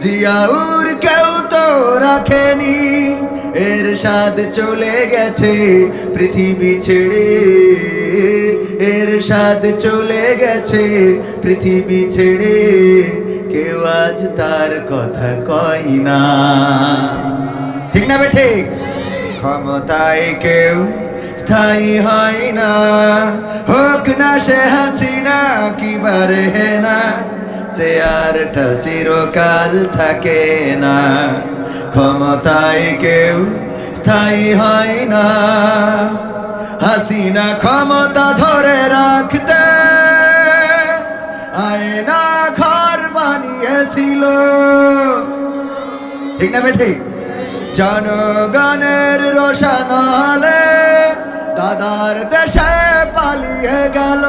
জিয়াউর কেউ তো রাখেনি। এর স্বাদ চলে গেছে পৃথিবী ছেড়ে। এর স্বাদ চলে গেছে পৃথিবী ছেড়ে। কেউ আজ তার কথা কয় না। ঠিক না বে ঠিক? ক্ষমতায় কেউ স্থায়ী হয় না। হোক না সে হাসিনা, কি বারে না চেয়ারটা চিরকাল থাকে না, ক্ষমতায় কেউ স্থায়ী হয় না। হাসিনা ক্ষমতা ধরে রাখতে আয়না ঘর বানিয়েছিল। ঠিক না বে ঠিক জনগণের রোশনালে দাদার দেশে পালিয়ে গেল।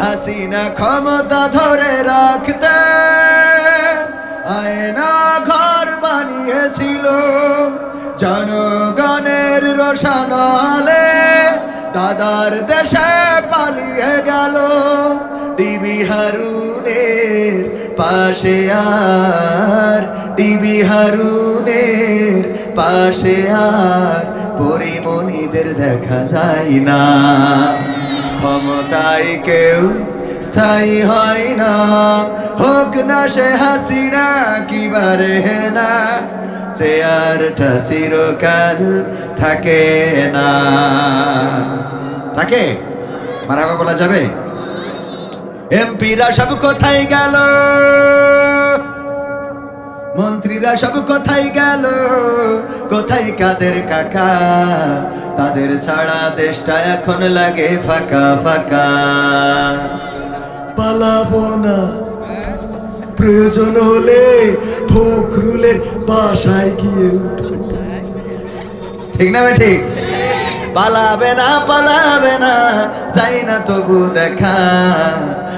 হাসিনা ক্ষমতা ধরে রাখতে আয়না ঘর বানিয়েছিল। জনগণের রোশনালে দাদার দেশে পালিয়ে গেল। ডিবি হারুনের পাশে আর, ডিবি হারুনের পাশে আর, পরিমণিদের দেখা যায় না। ক্ষমতায় কেউ স্থায়ী হয় না। হোক না সে হাসিনা বারে না, সে আরটা চিরকাল থাকে না। থাকে? মারাবা বলা যাবে? এমপিরা সব কোথায় গেল? মন্ত্রীরা সব কোথায় গেল কোথায় কাদের কাকা? তাদের সারা দেশটা এখন লাগে ফাঁকা ফাঁকা। পালাবো না। প্রয়োজন হলে ফখরুলের বাসায় গিয়ে ঠিক না ঠিক পালাবে না পালাবে না, যাই না তবু দেখা।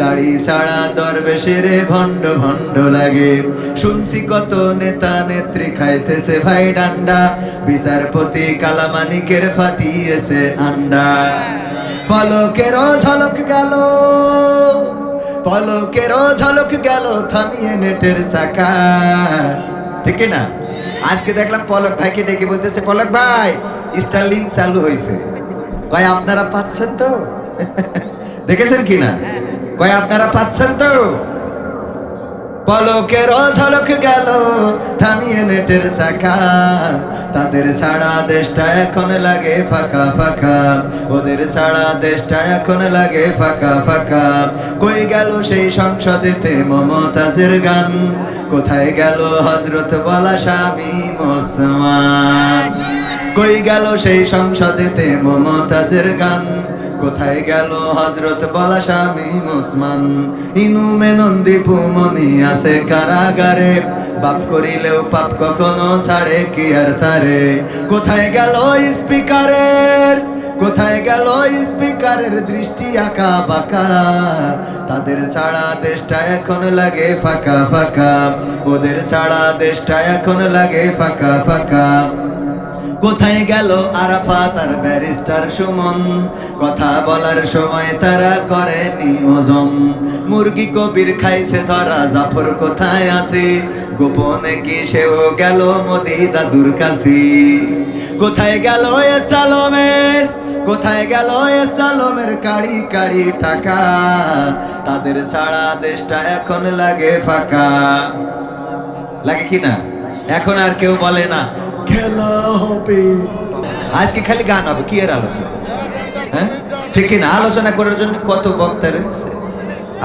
দাড়ি ছাড়া দরবেশের ভণ্ড ভণ্ড লাগে। শুনছি কত নেতা নেত্রী খাইতেছে ভাই ডান্ডা। বিচারপতি কালামানিকের ফাটিয়েছে আন্ডা। পলকেরও ঝলক গেল, পলকের ঝলক গেল থামিয়ে নেটের চাকা। ঠিক না? আজকে দেখলাম পলক ভাইকে ডেকে বলতেছে, পলক ভাই, স্টারলিং চালু হয়েছে কয়, আপনারা পাচ্ছেন তো? দেখেছেন কি না কয়, আপনারা পাচ্ছেন তো? পলকের ঝলক গেল, থামিয়ে নেটের চাকা। তাদের সারা দেশটা এখন লাগে ফাঁকা ফাঁকা। ওদের সারা দেশটা এখন লাগে ফাঁকা ফাঁকা। কই গেল সেই সংসদেতে মমতাজের গান? কোথায় গেল হজরত বলা স্বামী মোসমান? কই গেল সেই সংসদেতে মমতাজের গান? কোথায় গেল হজরত বলা স্বামী মুসমান ইনু মেনন্দি পুমনি আছে কারাগারে। বাপ করিলেও পাপ কখনো ছাড়ে, কি আর তারে? কোথায় গেল স্পিকারের কোথায় গেল স্পিকারের দৃষ্টি আঁকা বাঁকা? তাদের সারা দেশটা এখন লাগে ফাঁকা ফাঁকা। ওদের সারা দেশটা এখন লাগে ফাঁকা ফাঁকা। কোথায় গেল আরাফাত আর ব্যারিস্টার সুমন? কথা বলার সময় তারা করেনি ওজন। মুরগি কবির খাইছে ধরা, জাফর কোথায় আছে? গোপনে কি সেও গেল মোদি দাদুর কাছে? কোথায় গেল এ সালমের কোথায় গেল এ সালমের কাড়ি কাড়ি টাকা? তাদের সারা দেশটা এখন লাগে ফাঁকা। লাগে কি না? এখন আর কেউ বলে না। আজকে খালি গান হবে, কি এর আলোচনা? হ্যাঁ? ঠিক না আলোচনা করার জন্য কত বক্তা রয়েছে?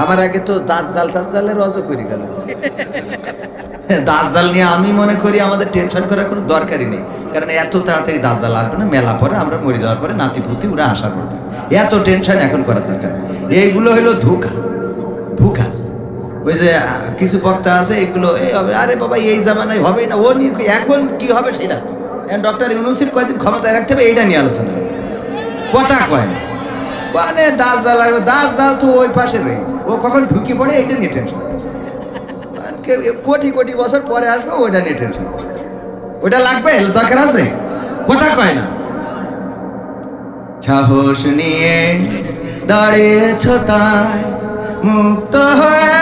আমার আগে তো দাস জাল টাস জালের রজ করি গেল। দাস জাল নিয়ে আমি মনে করি আমাদের টেনশন করার কোনো দরকারই নেই। কারণ এত তাড়াতাড়ি দাস জাল আসবে না, মেলা পরে আমরা মরে যাওয়ার পরে নাতি পুতি ওরা আশা পর এত টেনশন এখন করার দরকার এইগুলো হলো ধোকা। ধোকাস ওই যে কিছু বক্তা আছে, এগুলো, এই হবে, আরে বাবা, এই জামানায় হবে না, ও নিয়ে এখন কি হবে সেটা? ডক্টর ইউনুসির কয়দিন ক্ষমতায় রাখতে হবে, এইটা নিয়ে আলোচনা কথা কয় মানে দাস দাল আসবে দাস দাল তো ওই পাশে রয়েছে। ও কখন ঢুকে পড়ে, এইটা নিয়ে টেনশন কোটি কোটি বছর পরে আসবে, ওইটা নিয়ে টেনশন ওইটা লাগবে দরকার আছে? কথা কয় না। সাহস নিয়ে দাঁড়িয়েছ তাই, মুক্ত হয়েছে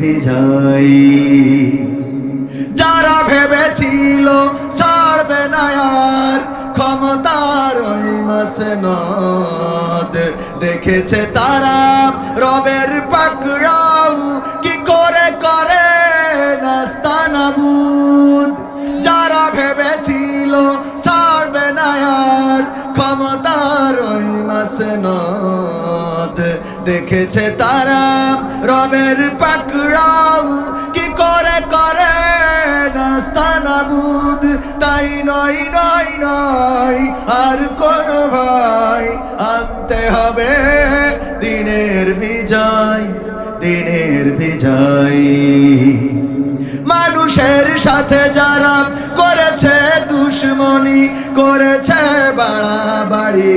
বিজয় যারা ভেবেছিল ছাড়বে না ক্ষমতার ওই মাসনদ। দেখেছে তারা রবের পাকড়াও কি করে করে নাস্তানাবুদ যারা ভেবেছিল দেখেছে তারা রবের পাকড়াও। কি করে করে? নাস্তানাবুদ তাই নয় নয় নয়। আর কোন ভাই আনতে হবে। দিনের বিজয় দিনের বিজয়। মানুষের সাথে যারা করেছে দুশ্মনী, করেছে বাড়াবাড়ি।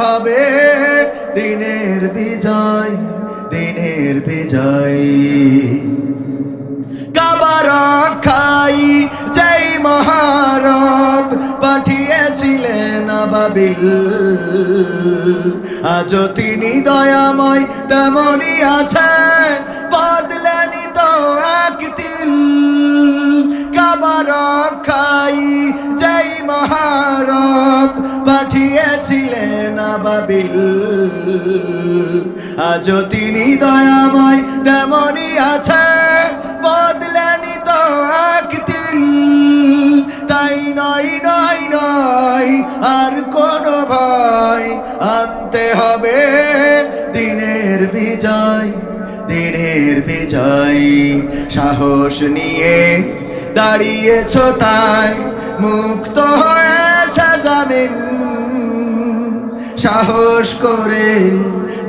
হবে দিনের বিজয় দিনের বিজয়। কাবার খাই যেই মহারব পাঠিয়েছিলেন আবাবিল। আজ তিনি দয়াময় তেমনই আছে, বদলেনি তো এক তিল। কাবার খাই যেই মহারব পাঠিয়েছিলেন আবাবিল। আজও তিনি দয়াময় তেমনই আছে, বদলেনি তো এক দিন তাই নয় নয় নয়, আর কোন ভয় আনতে হবে। দিনের বিজয় দিনের বিজয়, সাহস নিয়ে দাঁড়িয়েছ তাই মুক্ত হয়েছে জামিন, সাহস করে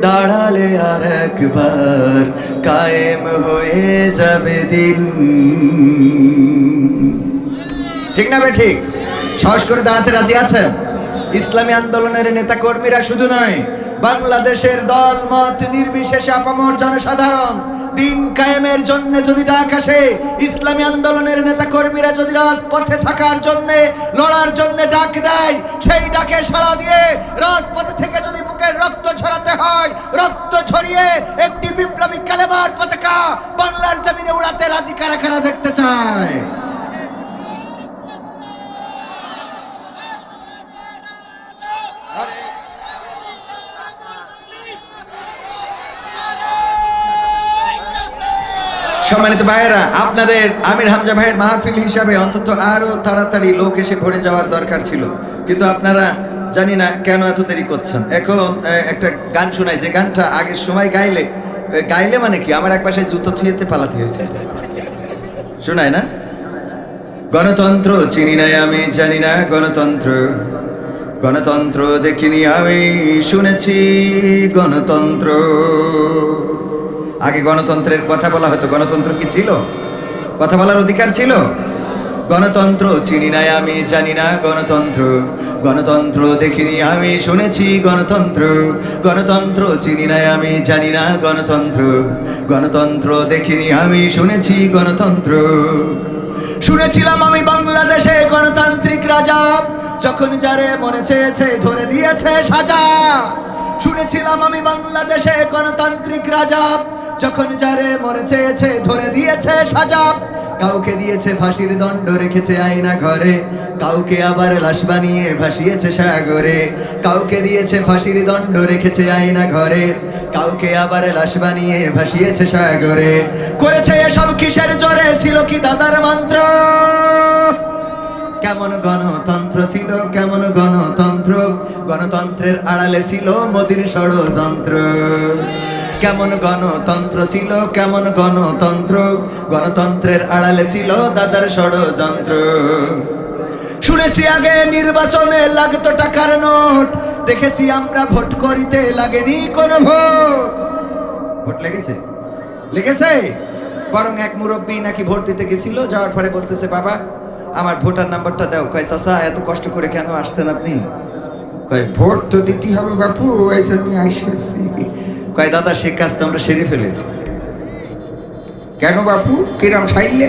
দাঁড়ালে আর একবার কায়েম হয়ে যাবে দিন। ঠিক না বে ঠিক? সাহস করে দাঁড়াতে রাজি আছে ইসলামী আন্দোলনের নেতা কর্মীরা শুধু নয় বাংলাদেশের দল মত নির্বিশেষে আপামর জনসাধারণ দিন কায়েমের জন্য যদি ডাক আসে, ইসলামী আন্দোলনের নেতা কর্মীরা যদি রাজপথে থাকার জন্য, লড়ার জন্য ডাক দেয়, সেই ডাকে সাড়া দিয়ে রাজপথে থেকে যদি বুকের রক্ত ছড়াতে হয়, রক্ত ছড়িয়ে একটি বিপ্লবী কালেমার পতাকা বাংলার জমিনে উড়াতে রাজি কারা কারা দেখতে চায়? সম্মানিত ভাইয়েরা, আপনাদের আমির হামজা ভাইয়ের মাহফিল হিসাবে অন্তত আরও তাড়াতাড়ি লোক এসে ভরে যাওয়ার দরকার ছিল। কিন্তু আপনারা জানি না কেন এত দেরি করছেন। এখন একটা গান শোনাই। যে গানটা আগের সময় গাইলে গাইলে মানে কি? আমার এক পাশে জুতো থুয়েতে পালাতে হয়েছে। শোনায় না? গণতন্ত্র চিনি নাই আমি, জানি না গণতন্ত্র। গণতন্ত্র দেখিনি আমি, শুনেছি গণতন্ত্র। আগে গণতন্ত্রের কথা বলা হতো। গণতন্ত্র কি ছিল? কথা বলার অধিকার ছিল? গণতন্ত্র চিনি নাই আমি, জানি না গণতন্ত্র। গণতন্ত্র দেখিনি আমি, শুনেছি গণতন্ত্র। গণতন্ত্র চিনি নাই আমি, জানি না গণতন্ত্র। গণতন্ত্র দেখিনি আমি, শুনেছি গণতন্ত্র। শুনেছিলাম আমি বাংলাদেশে গণতান্ত্রিক রাজা। যখন যারে মনে চেয়েছে ধরে দিয়েছে সাজা। শুনেছিলাম আমি বাংলাদেশে গণতান্ত্রিক রাজা। যখন যারে মনে চেয়েছে, ধরে দিয়েছে সাজা। কাউকে দিয়েছে ফাঁসির দণ্ড, রেখেছে আয়না ঘরে। কাউকে আবার লাশ বানিয়ে ভাসিয়েছে সাগরে। কাউকে দিয়েছে ফাঁসির দণ্ড, রেখেছে আয়না ঘরে। কাউকে আবার লাশ বানিয়ে ভাসিয়েছে সাগরে। করেছে এসব কিসের জোরে ছিল কি দাদার মন্ত্র? কেমন গণতন্ত্র ছিল, কেমন গণতন্ত্র? গণতন্ত্রের আড়ালে ছিল মোদির ষড়যন্ত্র। কেমন গণতন্ত্র ছিল, কেমন গণতন্ত্র? গণতন্ত্রের আড়ালে ছিল দাদার ষড়যন্ত্র। শুনেছি আগে নির্বাচনে লাগতো টাকার নোট। দেখেছি আমরা ভোট করিতে লাগেনি কোন ভোট। ভোট লেগেছে? লেগেছে? বরং এক মুরব্বী নাকি ভোট দিতে গেছিল, যাওয়ার পরে বলতেছে, বাবা, আমার ভোটার নাম্বারটা দাও। কয়, চাচা, এত কষ্ট করে কেন আসছেন আপনি? কয়, ভোট তো দিতে হবে বাপু, এই জন্য আসেছি। কয় দাদা সে কাজ তো আমরা সেরে ফেলেছি। কেন বাপু? কিরাম সাইলে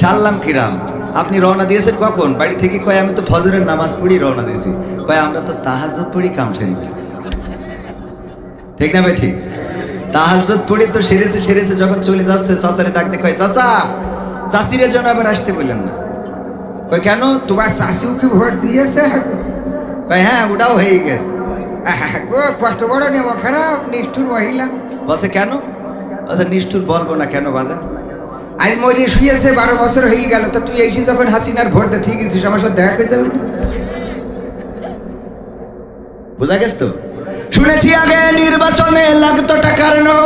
সারলাম কিরাম। আপনি রওনা দিয়েছেন কখন? বাড়ি থেকে কয়, আমি তো ফজরের নামাজ পড়ি রওনা দিয়েছি। কয়, আমরা তো তাহাজ্জত পড়ি কাম সেরে ঠিক না ভাই, ঠিক? তাহাজ্জত পড়ি তো সেরেছে সেরেছে, যখন চলে যাচ্ছে, চাচারে ডাকতে কয়, চাচা চাষিরে জন্য আবার আসতে বললেন না। কয়, কেন? তোমার শাশু কি ভোট দিয়েছে? কয় হ্যাঁ ওটাও হয়ে গেছে। কত বড় নেব খারাপ নিষ্ঠুর মহিলা বলছে কেন নিষ্ঠুর বলব না কেন বাজা? আজ মরি শুয়েছে, বারো বছর হয়ে গেল, তা তুই এসে যখন হাসিনার ভোটটা ঠিক গেছিস আমার সাথে দেখা করে যাবে না? বোঝা গেছ তো? শুনেছি আগে নির্বাচনে লাগতো টাকার নোট।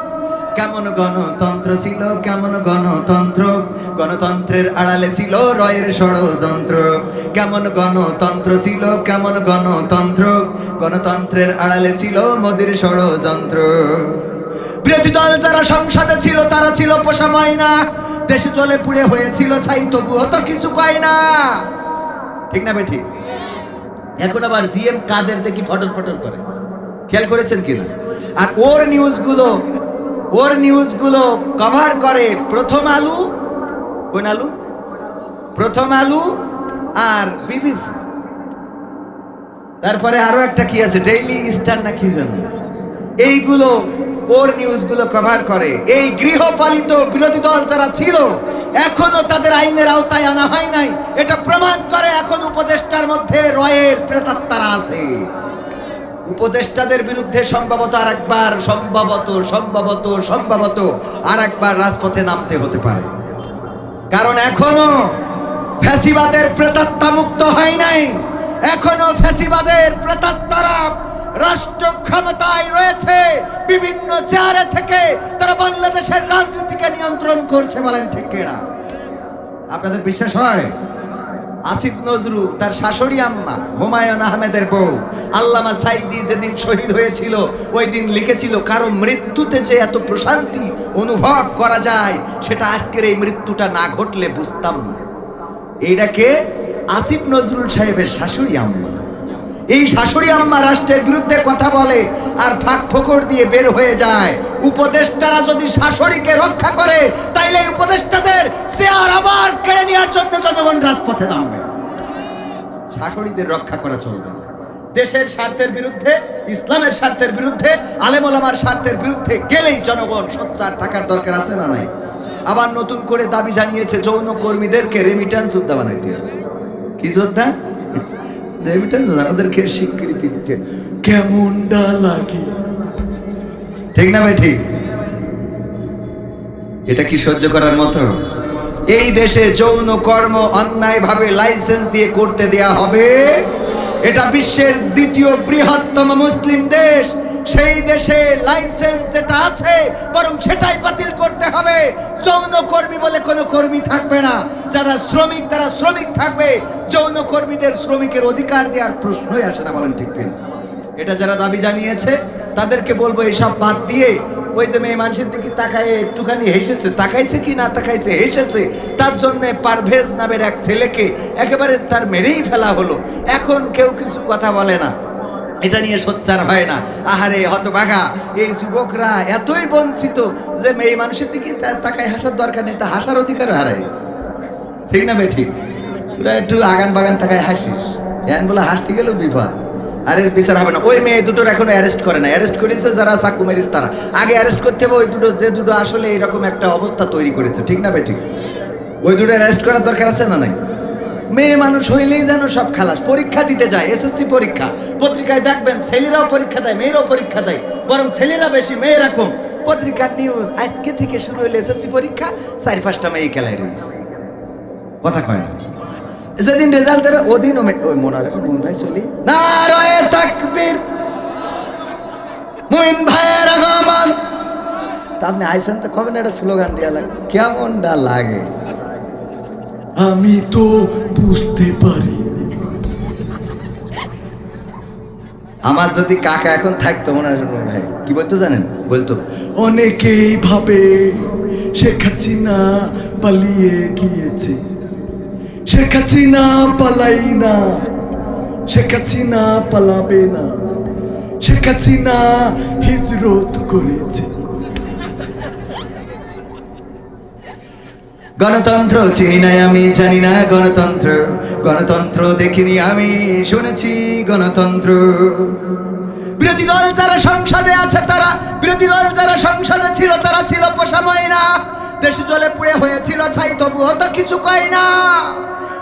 কেমন গণতন্ত্র ছিল, কেমন গণতন্ত্র? গণতন্ত্রের আড়ালে ছিল রয়ের ষড়যন্ত্র। কেমন গণতন্ত্র ছিল, কেমন গণতন্ত্র? গণতন্ত্রের আড়ালে ছিল মোদির ষড়যন্ত্র। বিরোধী দল যারা সংসদে ছিল, তারা ছিল পোষা ময়না। দেশে চলে পুড়ে হয়েছিল সাই তবুও তো কিছু কয় না। ঠিক না বেঠিক এখন আবার জিএম কাদের দেখি ফটর ফটর করে? খেয়াল করেছেন কিনা? আর ওর নিউজগুলো ওর নিউজগুলো কভার করে প্রথম আলু, কোন আলু? প্রথম আলু আর বিবিসি। তারপরে আরও একটা কি আছে? ডেইলি স্টার না কি জানো এইগুলো ওর নিউজগুলো কভার করে। এই গৃহপালিত বিরোধী দল যারা ছিল, এখনও তাদের আইনের আওতায় আনা হয় নাই। এটা প্রমাণ করে এখন উপদেষ্টার মধ্যে রয়ের প্রেতাত্মারা আছে। উপদেষ্টাদের বিরুদ্ধে সম্ভবত আর একবার সম্ভবত সম্ভবত সম্ভবত আর একবার রাজপথে নামতে হতে পারে। কারণ এখনও ফ্যাসিবাদের প্রেতাত্মা মুক্ত হয় নাই। এখনও ফ্যাসিবাদের প্রেতাত্মারা রাষ্ট্র ক্ষমতায় রয়েছে। বিভিন্ন চেয়ারে থেকে তারা বাংলাদেশের রাজনীতিকে নিয়ন্ত্রণ করছে বলেন ঠিক কিনা? আপনাদের বিশ্বাস হয়? আসিফ নজরুল, তার শাশুড়ি আম্মা, হুমায়ুন আহমেদের বউ। আল্লামা সাইদি যেদিন শহীদ হয়েছিল, ওই দিন লিখেছিল, কারও মৃত্যুতে যে এত প্রশান্তি অনুভব করা যায়, সেটা আজকের এই মৃত্যুটা না ঘটলে বুঝতাম না। এইটাকে আসিফ নজরুল সাহেবের শাশুড়ি আম্মা। এই শাশুড়ি আম্মা রাষ্ট্রের বিরুদ্ধে কথা বলে আর ফাঁক ফোকর দিয়ে বের হয়ে যায়। উপদেষ্টারা যদি শাশুড়িকে রক্ষা করে, তাইলে এই উপদেষ্টাদের চেয়ার আবার কেড়ে নেওয়ার জন্য রাজপথে নামবে। শাশুড়িদের রক্ষা করা চলবে। দেশের স্বার্থের বিরুদ্ধে, ইসলামের স্বার্থের বিরুদ্ধে, আলেমোলামার স্বার্থের বিরুদ্ধে গেলেই জনগণ সোচ্চার থাকার দরকার আছে না নাই? আবার নতুন করে দাবি জানিয়েছে যৌন কর্মীদেরকে রেমিটেন্স যোদ্ধা বানাইতে হবে। কি যোদ্ধা? রেমিটেন্স ওদেরকে স্বীকৃতি দিতে। কেমনটা লাগে? ঠিক না ভাই, ঠিক? এটা কি সহ্য করার মতো? এই দেশে যৌন কর্ম অন্যায়ভাবে লাইসেন্স দিয়ে করতে দেয়া হবে। এটা বিশ্বের দ্বিতীয় বৃহত্তম মুসলিম দেশ। সেই দেশে লাইসেন্স যেটা আছে, বরং সেটাই বাতিল করতে হবে। যৌন কর্মী বলে কোনো কর্মী থাকবে না। যারা শ্রমিক, তারা শ্রমিক থাকবে। যৌন কর্মীদের শ্রমিকের অধিকার দেওয়ার প্রশ্নই আসে না, বলেন ঠিক কিনা? এটা যারা দাবি জানিয়েছে, তাদেরকে বলব এইসব বাদ দিয়ে ওই যে মেয়ে মানুষের দিকে তাকায় একটুখানি হেসেছে, তাকাইছে কি না তাকাইছে, হেসেছে, তার জন্য পারভেজ নামের এক ছেলেকে একেবারে তার মেরেই ফেলা হলো। এখন কেউ কিছু কথা বলে না। এটা নিয়ে সোচ্চার হয় না। আহারে, হতভাগা, এই যুবকরা এতই বঞ্চিত যে মেয়ে মানুষের দিকে তাকায় হাসার দরকার নেই, তা হাসার অধিকারও হারাইছে ঠিক না ভাই ঠিক তোরা একটু আগান বাগান তাকায় হাসিস। এন বলে হাসতে গেলেও বিপদ। আর এর বিচার হবে না। ওই মেয়ে দুটোর এখনও অ্যারেস্ট করে না অ্যারেস্ট করেছে যারা চাকু মেরিস তারা। আগে অ্যারেস্ট করতে হবে, ওই দুটো, যে দুটো আসলে এরকম একটা অবস্থা তৈরি করেছে। ঠিক না ঠিক ওই দুটো অ্যারেস্ট করার দরকার আছে না নাই? মেয়ে মানুষ হইলেই যেন সব খালাস। পরীক্ষা দিতে যায় এসএসসি পরীক্ষা। পত্রিকায় দেখবেন, ছেলেরাও পরীক্ষা দেয়, মেয়েরাও পরীক্ষা দেয়। বরং ছেলেরা বেশি, মেয়েরা কম। পত্রিকার নিউজ আজকে থেকে শুরু হইলে এসএসসি পরীক্ষা, চার পাঁচটা মেয়ে খেলায় রয়েছে। কথা কয় না। যেদিন রেজাল্ট দেবে ওদিন ওই মোনার মন ভাই চলি। না রয়ে তাকবীর। মুইন ভাইয়ের আগমন। তা আপনি আইসেন তো কবে না একটা স্লোগান দেওয়া লাগে? কেমনটা লাগে? আমি তো বুঝতে পারি। আমার যদি কাকা এখন থাকতো মনে হয় ভাই কি বলতো জানেন? বলতো অনেকেই ভাবে শেখ হাসিনা পালিয়ে গিয়েছে। শেখ হাসিনা পালাই না শেখ হাসিনা পালাবে না শেখ হাসিনা হিজরত করেছে গণতন্ত্র চিনি নাই আমি জানি না গণতন্ত্র গণতন্ত্র দেখিনি আমি শুনেছি গণতন্ত্র বিরোধী দল যারা সংসদে আছে তারা বিরোধী দল যারা সংসদে ছিল তারা ছিল পোষাময় না দেশ জলে পুড়ে হয়েছিল ছাই তবুও তো কিছু কয় না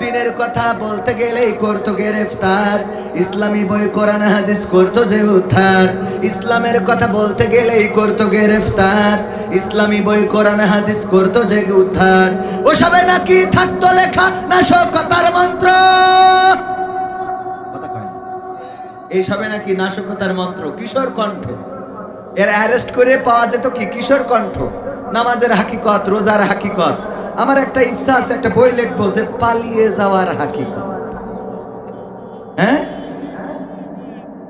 দিনের কথা বলতে গেলেই করতো গ্রেফতার। ইসলামী বই, কোরআন, হাদিস করতো যে উদ্ধার। ইসলামের কথা বলতে গেলেই করতো গ্রেফতার। ইসলামী বই, কোরআন, হাদিস করতো যে উদ্ধার। ওসবে নাকি থাকতো লেখা না শোকতার মন্ত্র কয় না। এইসবে নাকি নাশকতার মন্ত্র? কিশোর কণ্ঠ। এর অ্যারেস্ট করে পাওয়া যেত কি? কিশোর কণ্ঠ। নামাজের হাকিকত, রোজার হাকিকত। আমার একটা ইচ্ছা আছে, একটা বই লিখব যে পালিয়ে যাওয়ার হাকিকত। হ্যাঁ?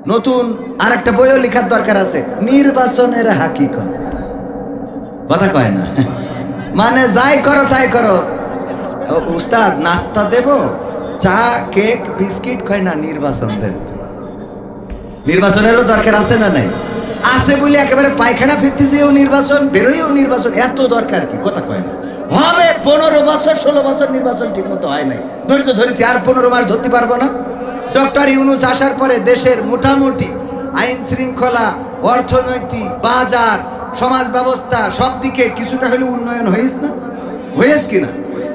নতুন আর একটা বইও লেখার দরকার আছে, নির্বাচনের হাকিকত। কথা কয় না। মানে যাই করো, তাই করো। উস্তাদ, নাস্তা দেব? চা, কেক, বিস্কিট, কয় না, নির্বাচন দেব। নির্বাচনেরও দরকার আছে না নাই? আছে বলে একেবারে পায়খানা ফিরতে যেও নির্বাচন, বেরোয়ও নির্বাচন, এত দরকার কি? কথা কয় না। হবে, পনেরো বছর, ষোলো বছর নির্বাচন ঠিক মতো হয় নাই। ধৈর্য ধরেছি, আর পনেরো মাস ধরতে পারব না। ডক্টর ইউনুস আসার পরে দেশের মোটামুটি আইন শৃঙ্খলা অর্থনৈতিক বাজার, সমাজ ব্যবস্থা, সব দিকে কিছুটা হলে উন্নয়ন হয়েছে না? হয়েছে কিনা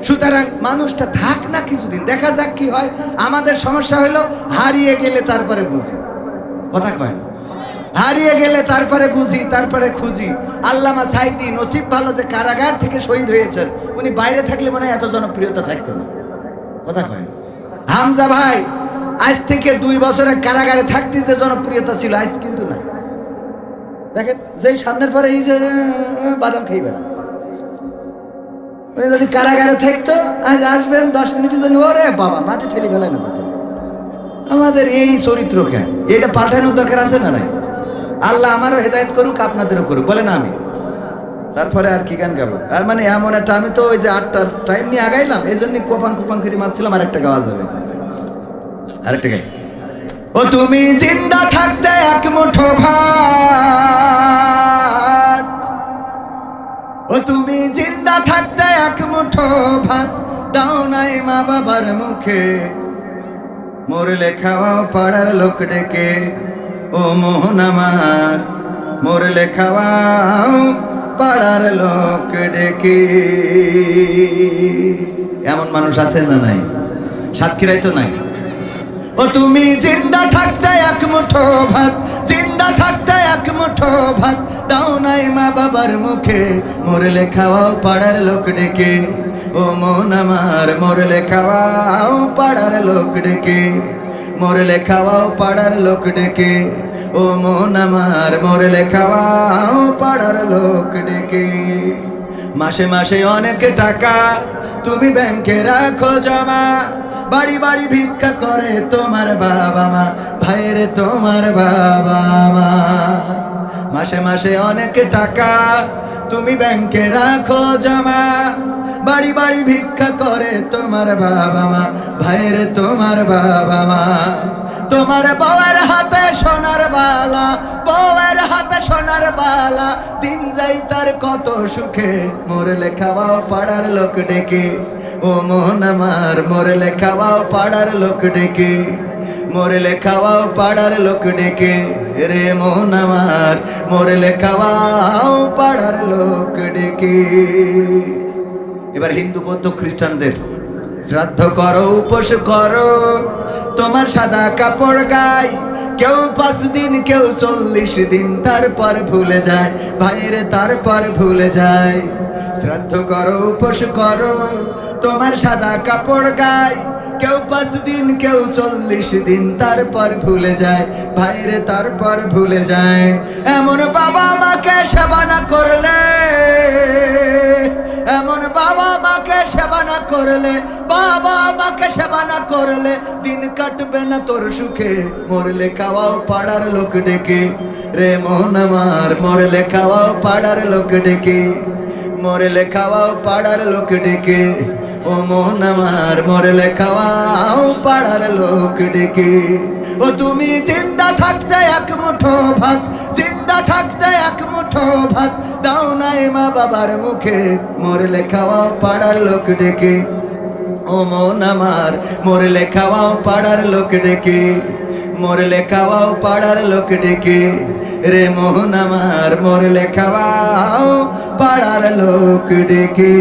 সুতরাং মানুষটা থাক না কিছুদিন, দেখা যাক কি হয়। আমাদের সমস্যা হলো হারিয়ে গেলে তারপরে বুঝি। কথা কয় না। হারিয়ে গেলে তারপরে বুঝি, তারপরে খুঁজি। আল্লামা সাইদি নসিব ভালো যে কারাগার থেকে শহীদ হয়েছেন, উনি বাইরে থাকলে মনে হয় এত জনপ্রিয়তা থাকতো না। কথা কয় হামজা ভাই, আজ থেকে দুই বছরে কারাগারে থাকতে যে জনপ্রিয়তা ছিল, আজ কিন্তু না। দেখেন, যেই সামনের পরে এই যে বাদাম খাই বেড়াচ্ছে। উনি যদি কারাগারে থাকতো, আজ আসবেন, দশ মিনিটের জন্য ওরে বাবা মাঠে ঠেলে ফেলায় না। আমাদের এই চরিত্র কেন এটা পাল্টানোর দরকার আছে না নাই? আল্লাহ আমারও হেদায়ত করুক, আপনাদেরও করুক। বলে না আমি। তারপরে আর কি গান গাবো? আর মানে এমন একটা, আমি তো ওই যে আটটার টাইম নিয়ে আগাইলাম এই জন্য কোপাং কোপাং করে মারছিলাম আর একটা গাওয়া যাবে। আরেকটা গাই। ও তুমি জিন্দা থাকতে এক মুঠো ভাত। ও তুমি জিন্দা থাকতে এক মুঠো ভাত। দাও নাই মা বাবার মুখে। মরলে খাওয়াও পাড়ার লোক ডেকে। ও মোহন আমার, মরলে খাওয়াও পাড়ার লোক ডেকে। এমন মানুষ আছে না নাই? সাতক্ষীরাই তো নাই? ও তুমি জিন্দা থাকতে এক মুঠো ভাত, জিন্দা থাকতে এক মুঠো ভাত, দাও নাই মা বাবার মুখে, মরলে খাওয়াও পাড়ার লোক ডেকে। ও মন আমার, মরলে খাওয়াও পাড়ার লোক ডেকে। মরলে খাওয়াও পাড়ার লোক ডেকে। ও মন আমার মরলে খাওয়াও পাড়ার লোক ডেকে। মাসে মাসে অনেক টাকা তুমি ব্যাংকে রাখো জমা। বাড়ি বাড়ি ভিক্ষা করে তোমার বাবা মা, ভাইরে তোমার বাবা মা। মাসে মাসে অনেক টাকা তুমি ব্যাংকে রাখো জমা। বাড়ি বাড়ি ভিক্ষা করে তোমার বাবা মা, ভাইরে তোমার বাবা মা। তোমার বউয়ের হাতে সোনার বালা, বউয়ের হাতে সোনার বালা। দিন যাই তার কত সুখে মোর লেখাওয়াও পাড়ার লোক ডেকে। ও মন আমার মোর লেখাওয়াও পাড়ার লোক ডেকে। মোর লেখাওয়াও পাড়ার লোক ডেকে। রে মন আমার মোর লেখাওয়াও পাড়ার লোক ডেকে। এবার হিন্দু, বৌদ্ধ, খ্রিস্টানদের শ্রাদ্ধ করো, উপোস করো। তোমার সাদা কাপড় গাই কেউ পাঁচ দিন, কেউ চল্লিশ দিন, তারপর ভুলে যায়। ভাইরে, তারপর ভুলে যায়। শ্রাদ্ধ করো, উপোস করো। তোমার সাদা কাপড় গাই কেউ পাঁচ দিন, কেউ চল্লিশ দিন, তারপর ভুলে যায়। ভাইরে, তারপর ভুলে যায়। এমন বাবা মাকে সেবা না করলে, এমন বাবা মাকে সেবা না করলে, বাবা মাকে সেবা না করলে, দিন কাটবে না তোর সুখে। মরলে খাওয়াও পাড়ার লোক ডেকে। রে মন আমার, মরলে খাওয়াও পাড়ার লোক ডেকে। মরলে খাওয়াও পাড়ার লোক ডেকে। ও মন আমার মরলে খাওয়াও পাড়ার লোক ডেকে। ও তুমি জিন্দা থাকতে এক মুঠো ভাত, জিন্দা থাকতে এক মুঠো ভাত, দাও নাই মা বাবার মুখে, মরলে খাওয়াও পাড়ার লোক ডেকে। ও মন আমার মরলে খাওয়াও পাড়ার লোক ডেকে, মরলে খাওয়াও পাড়ার লোক ডেকে। রে মোহন আমার মোর লেখাও পাড়ার লোক ডেকে।